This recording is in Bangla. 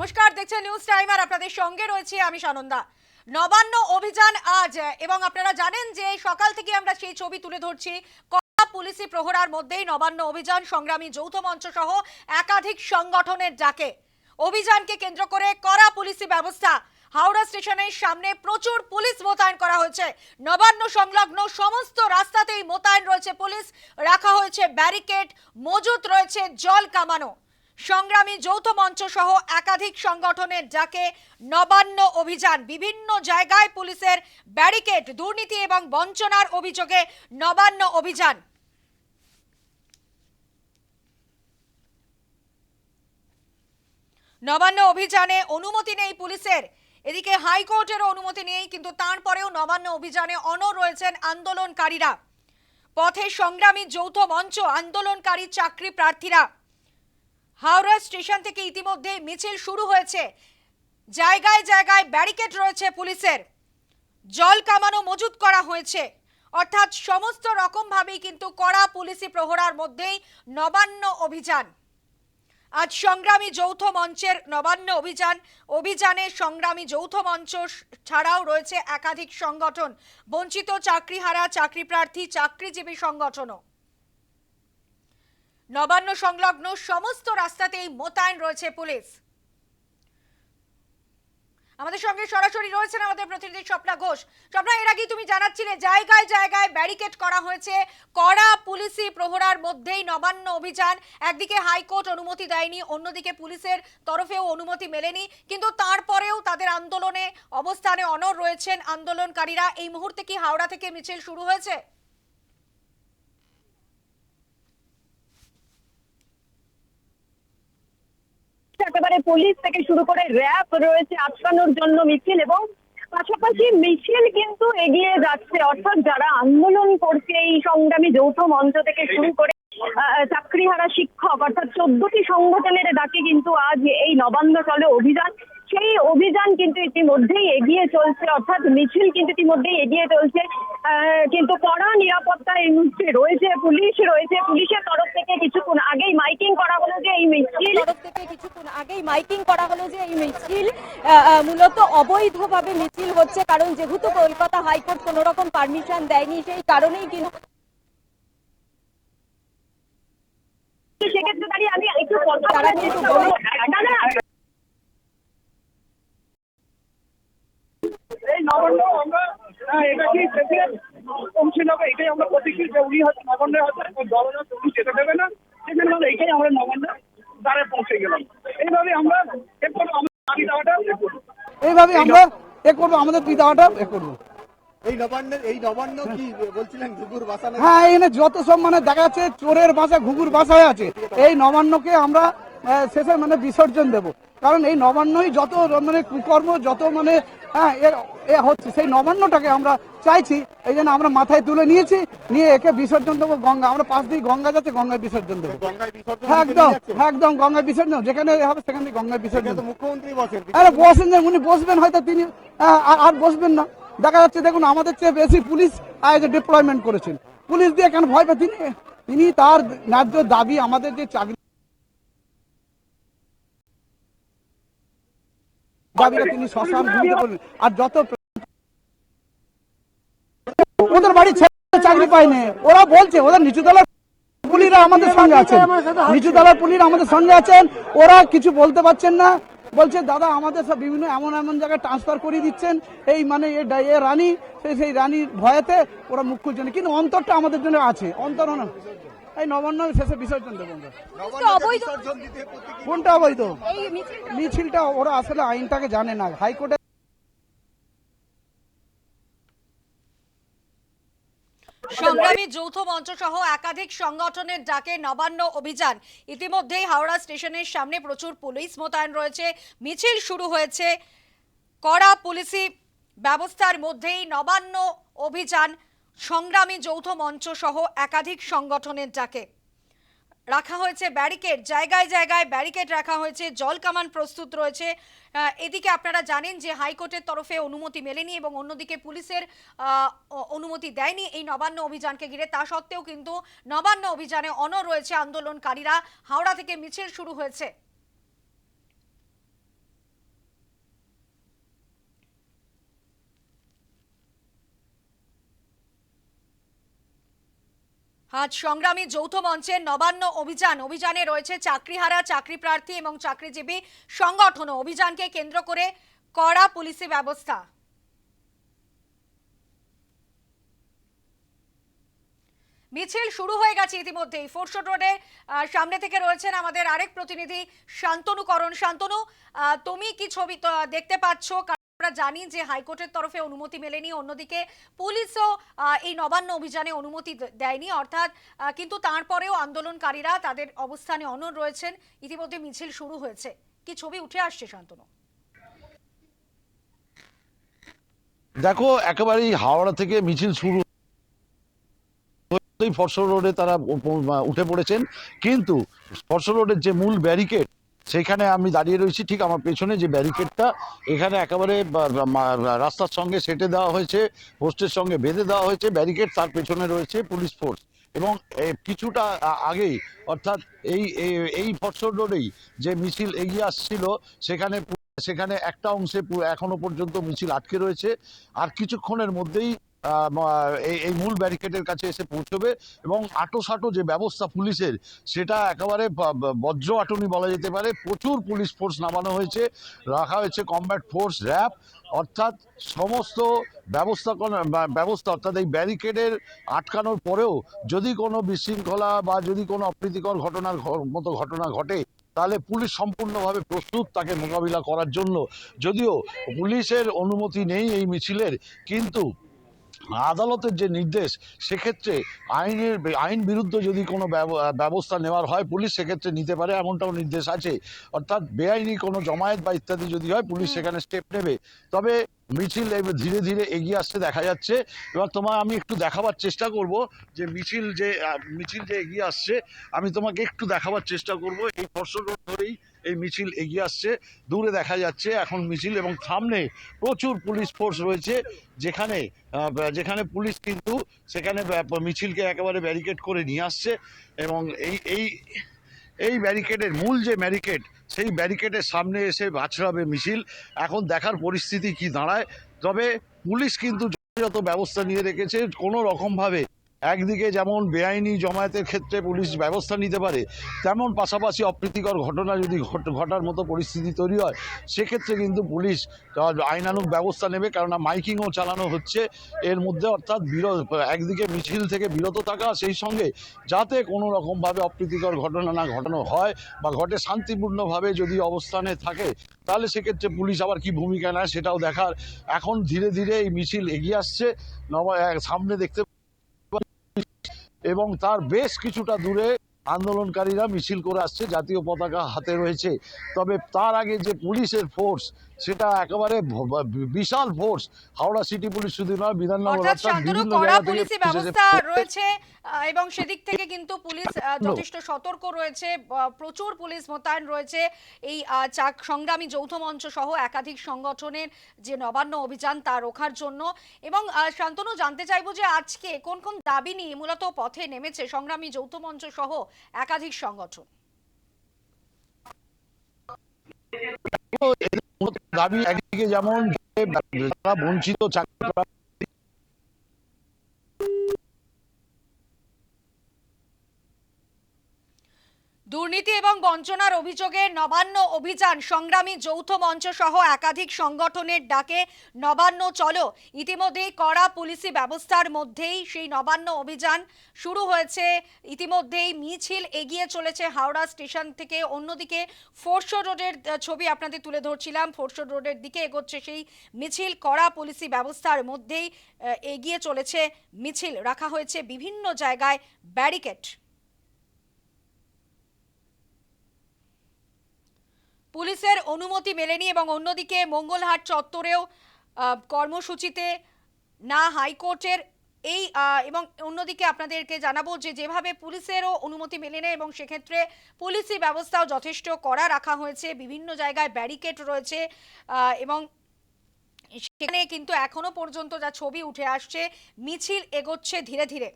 নমস্কার, দেখছেন নিউজ টাইম আর আপনাদের সঙ্গে রয়েছে আমি সানন্দা। নবান্ন অভিযান আজ, এবং আপনারা জানেন যে সকাল থেকে আমরা সেই ছবি তুলে ধরছি। পুলিশি প্রহরার মধ্যেই নবান্ন অভিযান সংগ্রামী যৌথ মঞ্চ সহ একাধিক সংগঠনের ডাকে। অভিযানকে কেন্দ্র করে কড়া পুলিশি ব্যবস্থা। হাওড়া স্টেশনের সামনে প্রচুর পুলিশ মোতায়েন করা হয়েছে। নবান্ন সংলগ্ন সমস্ত রাস্তাতেই মোতায়েন রয়েছে পুলিশ। রাখা হয়েছে ব্যারিকেড, মজুত রয়েছে জল কামানো। সংগ্রামী যৌথ মঞ্চ সহ একাধিক সংগঠনের ডাকে নবান্ন অভিযান, বিভিন্ন জায়গায় পুলিশের ব্যারিকেড, দুর্নীতি এবং বঞ্চনার অভিযোগে নবান্ন অভিযান। নবান্ন অভিযানে অনুমতি নেই পুলিশের। এদিকে হাইকোর্টেরও অনুমতি নেই, কিন্তু তারপরেও নবান্ন অভিযানে অনর রয়েছেন আন্দোলনকারীরা। পথে সংগ্রামী যৌথ মঞ্চ আন্দোলনকারী চাকরি প্রার্থীরা। হাওড়া স্টেশন থেকে ইতিমধ্যে মিছিল শুরু হয়েছে। জায়গায় জায়গায় ব্যারিকেড রয়েছে পুলিশের। জল কামানো মজুত করা হয়েছে। অর্থাৎ সমস্ত রকমভাবেই কিন্তু কড়া পুলিশি প্রহরার মধ্যেই নবান্ন অভিযান। আজ সংগ্রামী যৌথ মঞ্চের নবান্ন অভিযান। অভিযানে সংগ্রামী যৌথ মঞ্চ ছাড়াও রয়েছে একাধিক সংগঠন। বঞ্চিত চাকরিহারা চাকরি প্রার্থী চাকরিজীবী সংগঠনও। নবান্ন সংলগ্ন সমস্ত রাস্তাতেই মোতায়েন রয়েছে পুলিশ। আমাদের সঙ্গে সরাসরি রয়েছেন আমাদের প্রতিনিধি স্বপ্না ঘোষ। স্বপ্না, এর আগেই তুমি জানাচ্ছিলে, জায়গায় জায়গায় ব্যারিকেড করা হয়েছে। কড়া পুলিশি প্রহরার মধ্যেই নবান্ন অভিযান। একদিকে হাইকোর্ট অনুমতি দেয়নি, অন্যদিকে পুলিশের তরফেও অনুমতি মেলেনি। কিন্তু তারপরেও তাদের আন্দোলনে অবস্থানে অনর রয়েছেন আন্দোলনকারীরা। এই মুহূর্তে কি হাওড়া থেকে মিছিল শুরু হয়েছে? একেবারে পুলিশ থেকে শুরু করে র্যাব রয়েছে আটকানোর জন্য মিছিল এবং পাশাপাশি মিছিল কিন্তু এগিয়ে যাচ্ছে। অর্থাৎ যারা আন্দোলন করছে এই সংগ্রামী যৌথ মঞ্চ থেকে শুরু করে চাকরিহারা শিক্ষক, অর্থাৎ চোদ্দটি সংগঠনের ডাকে কিন্তু আজ এই নবান্ন চলে অভিযান। সেই অভিযান কিন্তু ইতিমধ্যেই এগিয়ে চলছে অর্থাৎ মিছিল কিন্তু ইতিমধ্যেই এগিয়ে চলছে। কিন্তু কড়া নিরাপত্তা এই মুহূর্তে রয়েছে পুলিশ রয়েছে। পুলিশের তরফ থেকে কিছুক্ষণ আগেই মাইকিং করা হলো যে এই মিছিল তরফ থেকে কিছুক্ষণ আগেই মাইকিং করা হলো যে এই মিছিল মূলত অবৈধভাবে মিছিল হচ্ছে কারণ যেহেতু কলকাতা হাইকোর্ট কোনো রকম পারমিশন দেয়নি সেই কারণেই কিন্তু সেক্ষেত্রে দাঁড়িয়ে আমি একটু কথা তারা বলার কিন্তু চেষ্টা করব। না, না, এই নবান্ন আমরা হ্যাঁ, এটা কি প্রেসিডেন্ট পৌঁছে যাবে এটাই আমরা প্রতীক্ষী যে উনি হয়তো নবান্নে হয়তো দলনা উনি যেতে দেবে না। সেখানে আমরা এইটাই আমরা নবান্নে দ্বারে পৌঁছে গেলাম। এইভাবে আমরা দাবি দেওয়াটা এ করব। এইভাবে আমরা এ করব আমাদের দুই দাওয়াটা এ করব। এই নবান্নের এই নবান্ন কি বলছিলেন? ঘুঘুর বাসা হ্যাঁ এখানে যত সব মানে দেখা যাচ্ছে চোরের বাসা ঘুঘুর বাসায় আছে। এই নবান্নকে আমরা আহ, শেষে মানে বিসর্জন দেব। কারণ এই নবান্নই যত মানে কুকর্ম যত মানে হ্যাঁ এ এ হচ্ছে সেই নবান্নটাকে আমরা চাইছি এই জন্য আমরা মাথায় তুলে নিয়েছি নিয়ে একে বিসর্জন দেবো গঙ্গা। আমরা পাশ দিয়ে গঙ্গা যাচ্ছে গঙ্গায় বিসর্জন দেবো। একদম একদম গঙ্গায় বিসর্জন যেখানে হবে সেখানে গঙ্গায় বিসর্জন। মুখ্যমন্ত্রী বসেন আরে বসেন উনি বসবেন হয়তো তিনি আর বসবেন না। দেখা যাচ্ছে দেখুন আমাদের চেয়ে বেশি পুলিশ আজ ডিপ্লয়মেন্ট করেছেন। পুলিশ দিয়ে কেন ভয় পায়? তিনি তিনি তার ন্যায্য দাবি আমাদের যে চাকরি দাবিটা তিনি শ্মশান ভূমিতে করলেন আর যত ওদের বাড়ি ছেলে চাকরি পায়নি। ওরা বলছে, ওদের নিচু তলার পুলিরা আমাদের সঙ্গে আছেন। নিচু পুলিরা আমাদের সঙ্গে আছেন। ওরা কিছু বলতে পারছেন না। বলছে, দাদা, আমাদের সব বিভিন্ন এমন এমন জায়গায় ট্রান্সফার করে দিচ্ছেন। এই মানে এ রানী সেই সেই রানীর ভয়েতে ওরা মুখ খুলছে না। কিন্তু অন্তরটা আমাদের জন্য আছে। অন্তর না। এই নবান্ন শেষে বিসর্জন দেবো আমরা। কোনটা অবৈধ? মিছিলটা ওরা আসলে আইনটাকে জানে না। হাইকোর্টে সংগ্রামী যৌথ মঞ্চ সহ একাধিক সংগঠনের ডাকে নবান্ন অভিযান। ইতিমধ্যেই হাওড়া স্টেশনের সামনে প্রচুর পুলিশ মোতায়েন রয়েছে। মিছিল শুরু হয়েছে। কড়া পুলিশি ব্যবস্থার মধ্যেই নবান্ন অভিযান সংগ্রামী যৌথ মঞ্চ সহ একাধিক সংগঠনের ডাকে। রাখা হয়েছে ব্যারিকেড, জায়গায় জায়গায় ব্যারিকেড রাখা হয়েছে, জল কামান প্রস্তুত রয়েছে। এদিকে আপনারা জানেন যে হাইকোর্টের তরফে অনুমতি মেলেনি এবং অন্যদিকে পুলিশের অনুমতি দেয়নি এই নবান্ন অভিযানকে ঘিরে। তা সত্ত্বেও কিন্তু নবান্ন অভিযানে অনর রয়েছে আন্দোলনকারীরা। হাওড়া থেকে মিছিল শুরু হয়েছে। আজ সংগ্রামী যৌথ মঞ্চে নবান্ন অভিযান। অভিযানে রয়েছে চাকরিহারা চাকরি প্রার্থী এবং চাকরিজীবী সংগঠন। অভিযানকে কেন্দ্র করে কড়া পুলিশি ব্যবস্থা। মিছিল শুরু হয়ে গেছে ইতিমধ্যেই। ফোর্শোট রোডে সামনে থেকে রয়েছেন আমাদের আরেক প্রতিনিধি শান্তনু করণ। শান্তনু তুমি কি ছবি দেখতে পাচ্ছ? আমরা জানি যে হাইকোর্টের তরফে অনুমতি মেলেনি, অন্যদিকে পুলিশও এই নবান্ন অভিযানে অনুমতি দেয়নি। অর্থাৎ কিন্তু তারপরেও আন্দোলনকারীরা তাদের অবস্থানে অনড় রয়েছেন। ইতিমধ্যে মিছিল শুরু হয়েছে। কি ছবি উঠে আসছে, শান্তনু? দেখো, একেবারেই হাওড়া থেকে মিছিল শুরু ফরসল রোডে তারা উঠে পড়েছেন। কিন্তু ফরসল রোডের যে মূল ব্যারিকেড সেখানে আমি দাঁড়িয়ে রয়েছি, ঠিক আমার পেছনে যে ব্যারিকেডটা, এখানে একেবারে রাস্তার সঙ্গে সেটে দেওয়া হয়েছে, পোস্টের সঙ্গে বেঁধে দেওয়া হয়েছে, ব্যারিকেড তার পেছনে রয়েছে, পুলিশ ফোর্স। এবং কিছুটা আগেই, অর্থাৎ এই এই- ফরসল রোডেই যে মিছিল এগিয়ে আসছিল, সেখানে সেখানে একটা অংশে এখনও পর্যন্ত মিছিল আটকে রয়েছে। আর কিছুক্ষণের মধ্যেই এই মূল ব্যারিকেডের কাছে এসে পৌঁছবে এবং আটো সাটো যে ব্যবস্থা পুলিশের, সেটা একেবারে বজ্র আটনি বলা যেতে পারে। প্রচুর পুলিশ ফোর্স নামানো হয়েছে, রাখা হয়েছে কমব্যাট ফোর্স, র্যাব, অর্থাৎ সমস্ত ব্যবস্থা ব্যবস্থা, অর্থাৎ এই ব্যারিকেডের আটকানোর পরেও যদি কোনো বিশৃঙ্খলা বা যদি কোনো অপ্রীতিকর ঘটনার মতো ঘটনা ঘটে, তাহলে পুলিশ সম্পূর্ণভাবে প্রস্তুত তাকে মোকাবিলা করার জন্য। যদিও পুলিশের অনুমতি নেই এই মিছিলের, কিন্তু আদালতের যে নির্দেশ সেক্ষেত্রে আইনের আইন বিরুদ্ধে যদি কোনো ব্যবস্থা নেওয়ার হয় পুলিশ সেক্ষেত্রে নিতে পারে এমনটাও নির্দেশ আছে। অর্থাৎ বেআইনি কোনো জমায়েত বা ইত্যাদি যদি হয় পুলিশ সেখানে স্টেপ নেবে। তবে মিছিল ধীরে ধীরে এগিয়ে আসছে দেখা যাচ্ছে। এবার তোমার আমি একটু দেখাবার চেষ্টা করব যে মিছিল যে মিছিল যে এগিয়ে আসছে আমি তোমাকে একটু দেখাবার চেষ্টা করব। এই ফসল ধরেই এই মিছিল এগিয়ে আসছে, দূরে দেখা যাচ্ছে এখন মিছিল এবং সামনে প্রচুর পুলিশ ফোর্স রয়েছে, যেখানে যেখানে পুলিশ কিন্তু সেখানে মিছিলকে একেবারে ব্যারিকেড করে নিয়ে আসছে এবং এই এই এই ব্যারিকেডের মূল যে ব্যারিকেড সেই ব্যারিকেডের সামনে এসে বাছড়াবে মিছিল। এখন দেখার পরিস্থিতি কি দাঁড়ায়? তবে পুলিশ কিন্তু যথাযথ ব্যবস্থা নিয়ে রেখেছে, কোনো রকমভাবে একদিকে যেমন বেআইনি জমায়েতের ক্ষেত্রে পুলিশ ব্যবস্থা নিতে পারে তেমন পাশাপাশি অপ্রীতিকর ঘটনা যদি ঘট- ঘটার মতো পরিস্থিতি তৈরি হয় সেক্ষেত্রে কিন্তু পুলিশ আহ, আইনানুগ ব্যবস্থা নেবে। কেননা মাইকিংও চালানো হচ্ছে। এর মধ্যে অর্থাৎ বিরত একদিকে মিছিল থেকে বিরত থাকা সেই সঙ্গে যাতে কোনো রকমভাবে অপ্রীতিকর ঘটনা না ঘটানো হয় বা ঘটে শান্তিপূর্ণভাবে যদি অবস্থানে থাকে তাহলে সেক্ষেত্রে পুলিশ আবার কি ভূমিকা নেয় সেটাও দেখার। এখন ধীরে ধীরে এই মিছিল এগিয়ে আসছে। সামনে দেখতে এবং তার বেশ কিছুটা দূরে আন্দোলনকারীরা মিছিল করে আসছে, জাতীয় পতাকা হাতে রয়েছে। তবে তার আগে যে পুলিশের ফোর্স সেটা একেবারে বিশাল ফোর্স হাওড়া সিটি পুলিশ শুধু নয় বিধাননগর ব্যবস্থা রয়েছে এবং সেদিক থেকে কিন্তু পুলিশ যথেষ্ট সতর্ক রয়েছে প্রচুর পুলিশ মোতায়েন রয়েছে এই চাক সংগ্রামী যৌথ মঞ্চ সহ একাধিক সংগঠনের যে নবান্ন অভিযান তা রোখার জন্য। এবং শান্তনু জানতে চাইব যে আজকে কোন কোন দাবি নিয়ে মূলত পথে নেমেছে সংগ্রামী যৌথ মঞ্চ সহ একাধিক সংগঠন মূলত দাবি একদিকে যেমন বঞ্চিত চাকরি দুর্নীতি এবং বঞ্চনার অভিযোগে নবান্ন অভিযান সংগ্রামী যৌথ মঞ্চ সহ একাধিক সংগঠনের ডাকে নবান্ন চলো। ইতিমধ্যেই কড়া পুলিশি ব্যবস্থার মধ্যেই সেই নবান্ন অভিযান শুরু হয়েছে। ইতিমধ্যেই মিছিল এগিয়ে চলেছে হাওড়া স্টেশন থেকে। অন্যদিকে ফোর্শো রোডের ছবি আপনাদের তুলে ধরছিলাম। ফোর্শো রোডের দিকে এগোচ্ছে সেই মিছিল। কড়া পুলিশি ব্যবস্থার মধ্যেই এগিয়ে চলেছে মিছিল। রাখা হয়েছে বিভিন্ন জায়গায় ব্যারিকেড। পুলিশের অনুমতি মেলেনি এবং অন্যদিকে মঙ্গলহাট চত্বরেও কর্মসূচিতে না হাইকোর্টের এই এবং অন্যদিকে আপনাদেরকে জানাব যে যেভাবে পুলিশেরও অনুমতি মেলে না এবং সেক্ষেত্রে পুলিশি ব্যবস্থাও যথেষ্ট কড়া রাখা হয়েছে, বিভিন্ন জায়গায় ব্যারিকেড রয়েছে এবং সেখানে কিন্তু এখনও পর্যন্ত যা ছবি উঠে আসছে, মিছিল এগোচ্ছে ধীরে ধীরে।